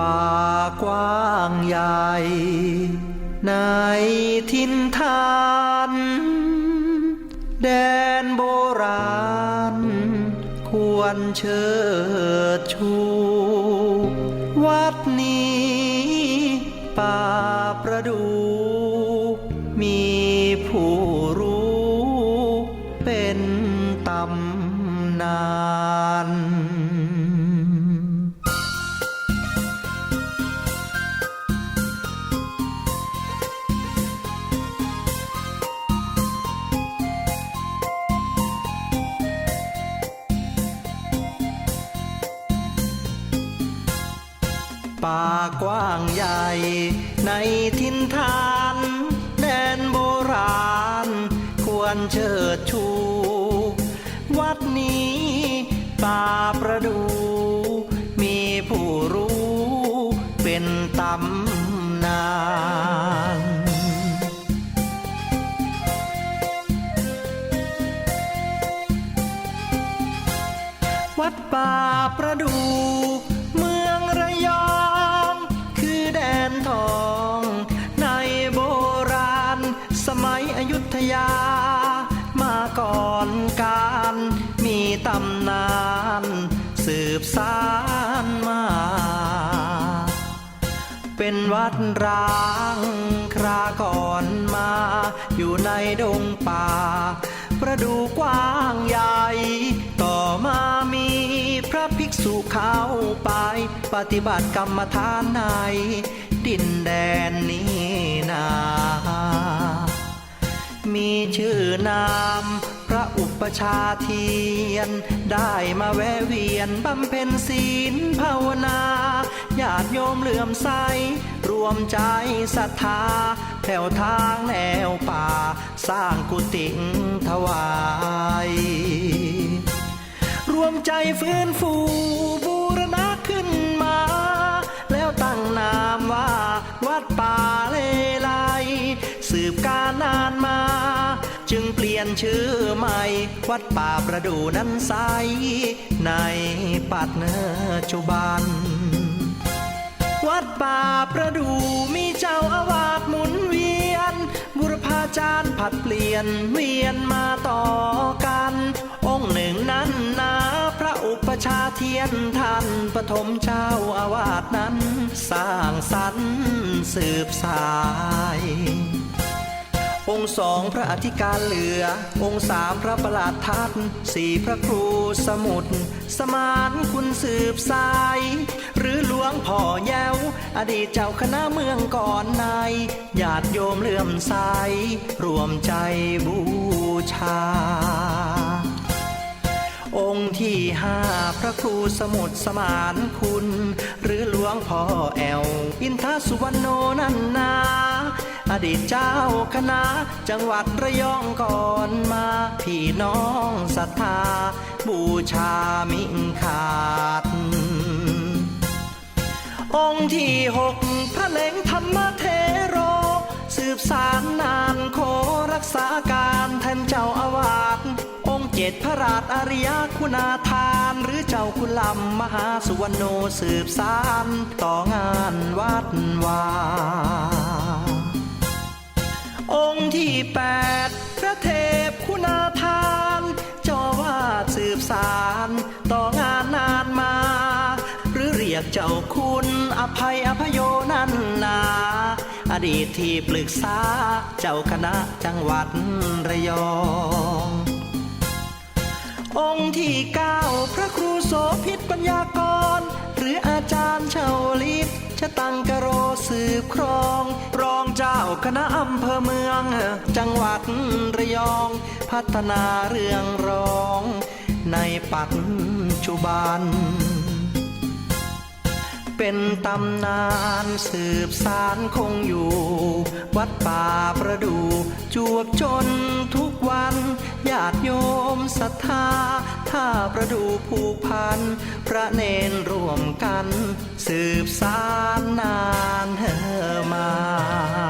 ป่ากว้างใหญ่ ในทินทาน แดนโบราณ ควรเชิดชู วัดนี้ป่าประดู มีผู้รู้ เป็นตำนานากว้างใหญ่ ในทินทานแดนโบราณ ควรเชิดชู วัดนี้ป่าประดู อนการมีตำนาน สืบสานมา เป็นวัดร้างคราก่อนมา อยู่ในดงป่า ประดูกว้างใหญ่ ต่อมามีพระภิกษุเข้าไป ปฏิบัติกรรมฐานใน ดินแดนนี้นา มีชื่อนาม พระอุปชาเทียน ได้มาแวะเวียนบำเพ็ญศีลภาวนาญาติโยมเหลื่อมใสรวมใจศรัทธาแถวทางแนวป่า สร้างกุฏิถวาย รวมใจฟื้นฟูบูรณะขึ้นมา แล้วตั้งนามว่าวัดป่าเลไลสื ยนชื่อใหม่ วัดป่าประดูนั้นใสในปัจจุบัน วัดป่าประดูมีเจ้าอาวาสหมุนเวียน บุรพาจารย์ผัดเปลี่ยนเวียนมาต่อกัน องค์หนึ่งนั้นนาพระอุปชาเทียนท่านปฐมเจ้าอาวาสนั้น สร้างสรรค์สืบสาย องค์สองพระอธิการเหลือ องค์สามพระประหลาดทัดสี่พระครูสมุทรสมานคุณสืบสาย หรือหลวงพ่อแย้ว อดีตเจ้าคณะเมืองก่อนในายญาติโยมเลื่อมใสรวมใจบูชา องค์ที่ห้าพระครูสมุทรสมานคุณ หรือหลวงพ่อแอว อินทสุวรรณโนนันนา อดีตเจ้าคณะ จังหวัดระยองก่อนมา พี่น้องศรัทธา บูชามิขาด องค์ที่หกพระเลงธรรมเทโร สืบสารนานโครักษาการแทนเจ้าอาวาสองค์เจ็ดพระราชอริยคุณาทาน หรือเจ้าคุณลำมหาสุวรรณโนสืบสารต่องานวัดวา ค์ที่แปดพระเทพคุณาทานเจ้าอาวาดสืบสารต่องานนานมา หรือเรียกเจ้าคุณอภัยอภโยนันนา อดีตที่ปรึกษาเจ้าคณะจังหวัดระยอง องค์ที่เก้าพระครูโสพิษปัญญากร หรืออาจารย์เชาวลิศชะตังกะโรสืบครอง เจ้าคณะอำเภอเมือง จังหวัดระยอง พัฒนาเรื่องรอง ในปัจจุบัน เป็นตำนานสืบสารคงอยู่ วัดป่าประดูจวบจนทุกวันญาติโยมศรัทธาถ้าประดูผูกพัน พระเนนร่วมกัน สืบสารนานเฮอมา